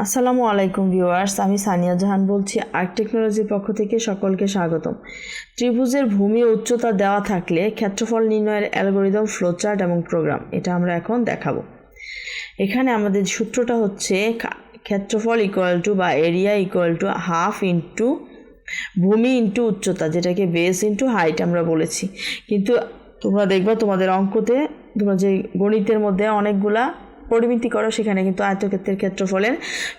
আসসালামু আলাইকুম ভিউয়ার্স, আমি সানিয়া জাহান বলছি আর্ট টেকনোলজির পক্ষ থেকে সকলকে স্বাগতম। ত্রিভুজের ভূমি উচ্চতা দেওয়া থাকলে ক্ষেত্রফল নির্ণয়ের অ্যালগোরিদম, ফ্লোচার্ট এবং প্রোগ্রাম, এটা আমরা এখন দেখাবো। এখানে আমাদের সূত্রটা হচ্ছে ক্ষেত্রফল ইকুয়াল টু বা area equal to half into ভূমি ইন্টু উচ্চতা, যেটাকে বেস ইন্টু হাইট আমরা বলেছি। কিন্তু তোমরা দেখবা তোমাদের অঙ্কতে, তোমরা যে গণিতের মধ্যে অনেকগুলা পরিমিতি করো, সেখানে কিন্তু আয়তক্ষেত্রের ক্ষেত্রফলের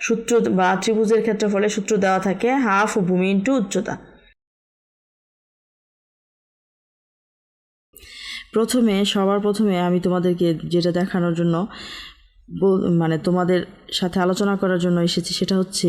সূত্র বা ত্রিভুজের ক্ষেত্রফলের সূত্র দেওয়া থাকে হাফ ভূমি ইন্টু উচ্চতা। প্রথমে, সবার প্রথমে আমি তোমাদেরকে যেটা দেখানোর জন্য মানে তোমাদের সাথে আলোচনা করার জন্য এসেছি, সেটা হচ্ছে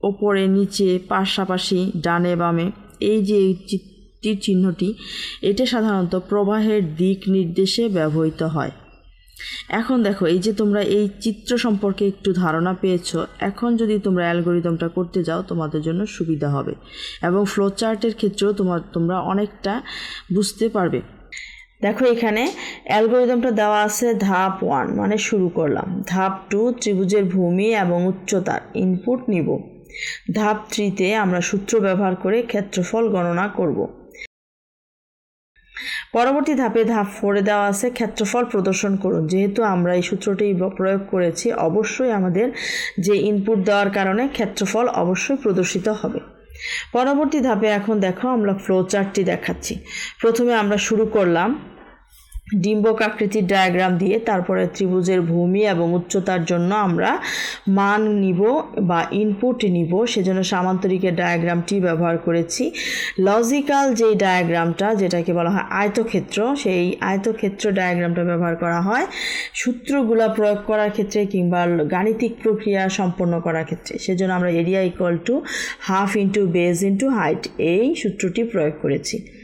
ওপরে, নিচে, পাশাপাশি, ডানে, বামে, এই যে তীর চিহ্নটি এটা সাধারণত প্রবাহের দিক নির্দেশে ব্যবহৃত হয়। এখন দেখো, এই যে তোমরা এই চিত্র সম্পর্কে একটু ধারণা পেয়েছ, এখন যদি তোমরা অ্যালগোরিদমটা করতে যাও, তোমাদের জন্য সুবিধা হবে এবং ফ্লো চার্টের ক্ষেত্রেও তোমার তোমরা অনেকটা বুঝতে পারবে। দেখো এখানে অ্যালগোরিদমটা দেওয়া আছে ধাপ ওয়ান মানে শুরু করলাম। ধাপ টু, ত্রিভুজের ভূমি এবং উচ্চতার ইনপুট নিব। ধাপ থ্রিতে আমরা সূত্র ব্যবহার করে ক্ষেত্রফল গণনা করব। পরবর্তী ধাপে ধাপ ফোরে দেওয়া আছে ক্ষেত্রফল প্রদর্শন করুন। যেহেতু আমরা এই সূত্রটি প্রয়োগ করেছি, অবশ্যই আমাদের যে ইনপুট দেওয়ার কারণে ক্ষেত্রফল অবশ্যই প্রদর্শিত হবে। পরবর্তী ধাপে এখন দেখো আমরা ফ্লো চার্টটি দেখাচ্ছি। প্রথমে আমরা শুরু করলাম ডিম্বক আকৃতির ডায়াগ্রাম দিয়ে তারপরে ত্রিভুজের ভূমি এবং উচ্চতার জন্য আমরা মান নিব বা ইনপুট নিব। সেজন্য সামান্তরিকের ডায়াগ্রামটি ব্যবহার করেছি। লজিক্যাল যেই ডায়াগ্রামটা যেটাকে বলা হয় আয়তক্ষেত্র, সেই আয়তক্ষেত্র ডায়াগ্রামটা ব্যবহার করা হয়। সূত্রগুলা প্রয়োগ করার ক্ষেত্রে কিংবা গাণিতিক প্রক্রিয়া সম্পন্ন করার ক্ষেত্রে। সেজন্য আমরা area equal to half into base into height এই সূত্রটি প্রয়োগ করেছি।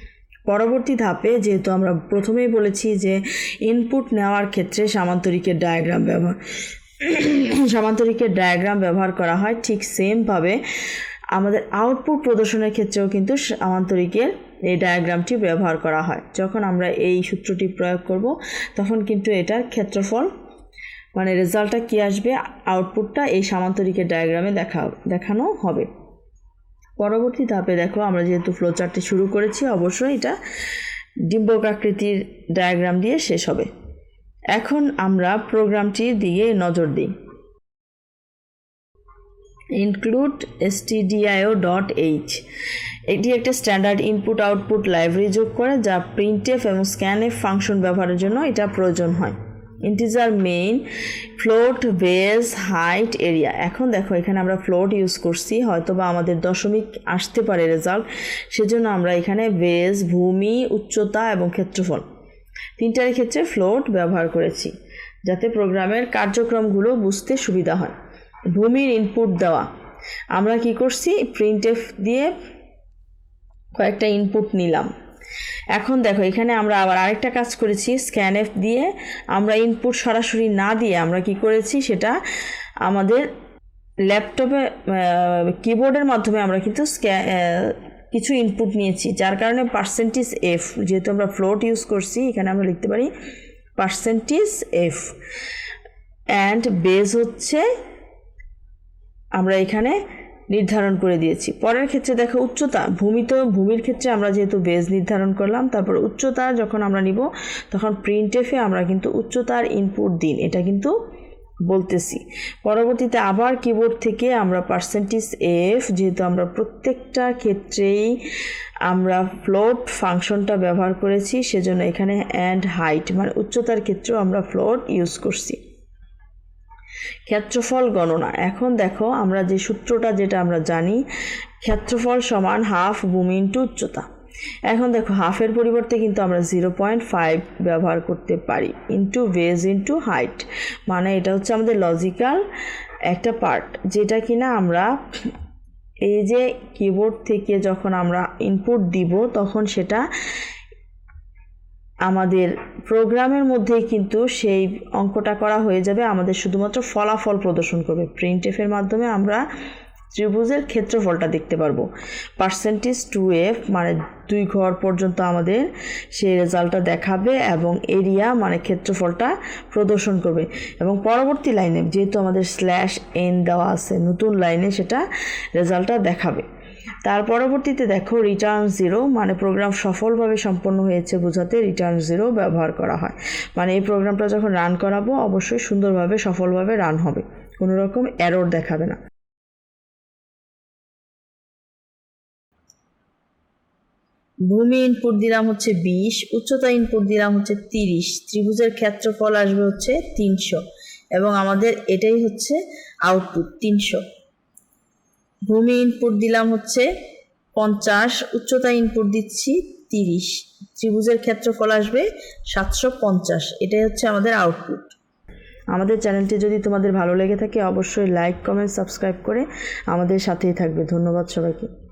পরবর্তী ধাপে যেহেতু আমরা প্রথমেই বলেছি যে ইনপুট নেওয়ার ক্ষেত্রে সামান্তরিকের ডায়াগ্রাম ব্যবহার, সামান্তরিকের ডায়াগ্রাম ব্যবহার করা হয় ঠিক সেমভাবে আমাদের আউটপুট প্রদর্শনের ক্ষেত্রেও কিন্তু সামান্তরিকের এই ডায়াগ্রামটি ব্যবহার করা হয়। যখন আমরা এই সূত্রটি প্রয়োগ করব, তখন কিন্তু এটার ক্ষেত্রফল মানে রেজাল্টটা কী আসবে আউটপুটটা এই সামান্তরিকের ডায়াগ্রামে দেখা, দেখানো হবে। পরবর্তী ধাপে দেখো, আমরা যেহেতু ফ্লোচার্টটি শুরু করেছি, অবশ্যই এটা ডিম্বক আকৃতির ডায়াগ্রাম দিয়ে শেষ হবে। এখন আমরা প্রোগ্রামটির দিকে নজর দিই। ইনক্লুড এসটিডিআইও ডট এইচ এটি একটা স্ট্যান্ডার্ড ইনপুট আউটপুট লাইব্রেরি যোগ করে, যা প্রিন্টএফ এবং স্ক্যানএফ ফাংশন ব্যবহারের জন্য এটা প্রয়োজন হয়। Integer main float base height area এখন দেখো, এখানে আমরা ফ্লোট ইউজ করছি হয়তো বা আমাদের দশমিক আসতে পারে রেজাল্ট সেজন্য আমরা এখানে বেস ভূমি, উচ্চতা এবং ক্ষেত্রফল। তিনটার ক্ষেত্রে ফ্লোট ব্যবহার করেছি, যাতে প্রোগ্রামের কার্যক্রমগুলো বুঝতে সুবিধা হয়। ভূমির ইনপুট দেওয়া। আমরা কি করছি? প্রিন্টএফ দিয়ে কয়েকটা ইনপুট নিলাম। এখন দেখো, এখানে আমরা আবার আরেকটা কাজ করেছি স্ক্যান স্ক্যানএফ দিয়ে আমরা ইনপুট সরাসরি না দিয়ে আমরা কি করেছি, সেটা আমাদের ল্যাপটপে কিবোর্ডের মাধ্যমে আমরা কিন্তু স্ক্যা কিছু ইনপুট নিয়েছি, যার কারণে পার্সেন্টেজ এফ যেহেতু আমরা ফ্লোট ইউজ করছি, এখানে আমরা লিখতে পারি পার্সেন্টেজ এফ অ্যান্ড বেজ হচ্ছে, আমরা এখানে নির্ধারণ করে দিয়েছি। পরের ক্ষেত্রে দেখো উচ্চতা, ভূমি তো, ভূমির ক্ষেত্রে আমরা যেহেতু বেজ নির্ধারণ করলাম, তারপর উচ্চতা যখন আমরা নিব, তখন প্রিন্ট এফে আমরা কিন্তু উচ্চতার ইনপুট দিন, এটা কিন্তু বলতেছি। পরবর্তীতে আবার কিবোর্ড থেকে আমরা পার্সেন্টেজ এফ যেহেতু আমরা প্রত্যেকটা ক্ষেত্রেই আমরা ফ্লোট ফাংশনটা ব্যবহার করেছি, সেজন্য এখানে অ্যান্ড হাইট মানে উচ্চতার ক্ষেত্রেও আমরা ফ্লোট ইউজ করছি। ক্ষেত্রফল গণনা। এখন দেখো, আমরা যে সূত্রটা, যেটা আমরা জানি, ক্ষেত্রফল সমান হাফ ভূমি ইন্টু উচ্চতা। এখন দেখো, হাফের পরিবর্তে কিন্তু আমরা জিরো পয়েন্ট ফাইভ ব্যবহার করতে পারি, ইন্টু বেজ ইন্টু হাইট। মানে এটা হচ্ছে আমাদের লজিক্যাল একটা পার্ট, যেটা কিনা আমরা এই যে কিবোর্ড থেকে যখন আমরা ইনপুট দিব, তখন সেটা আমাদের প্রোগ্রামের মধ্যেই কিন্তু সেই অঙ্কটা করা হয়ে যাবে। আমাদের শুধুমাত্র ফলাফল প্রদর্শন করবে। প্রিন্ট এফের মাধ্যমে আমরা ত্রিভুজের ক্ষেত্রফলটা দেখতে পারব। পার্সেন্টেজ টু এফ মানে দুই ঘর পর্যন্ত আমাদের সেই রেজাল্টটা দেখাবে এবং এরিয়া মানে ক্ষেত্রফলটা প্রদর্শন করবে। এবং পরবর্তী লাইনে যেহেতু আমাদের স্ল্যাশ এন দেওয়া আছে, নতুন লাইনে সেটা রেজাল্টটা দেখাবে। তার পরবর্তীতে দেখো রিটার্ন জিরো মানে প্রোগ্রাম সফলভাবে সম্পন্ন হয়েছে বোঝাতে রিটার্ন জিরো ব্যবহার করা হয়। মানে এই প্রোগ্রামটা যখন রান করাবো, অবশ্যই সুন্দরভাবে, সফলভাবে রান হবে। কোনো রকম এরর দেখাবে না। ভূমি ইনপুট দিলাম হচ্ছে বিশ, উচ্চতা ইনপুট দিলাম হচ্ছে তিরিশ, ত্রিভুজের ক্ষেত্রফল আসবে হচ্ছে তিনশো, এবং আমাদের এটাই হচ্ছে আউটপুট তিনশো। ভূমি ইনপুট দিলাম হচ্ছে পঞ্চাশ, উচ্চতা ইনপুট দিচ্ছি তিরিশ। ত্রিভুজের ক্ষেত্রফল আসবে সাতশো পঞ্চাশ। এটাই হচ্ছে আমাদের আউটপুট আমাদের চ্যানেলটি যদি তোমাদের ভালো লেগে থাকে, অবশ্যই লাইক কমেন্ট সাবস্ক্রাইব করে আমাদের সাথেই থাকবে। ধন্যবাদ সবাইকে।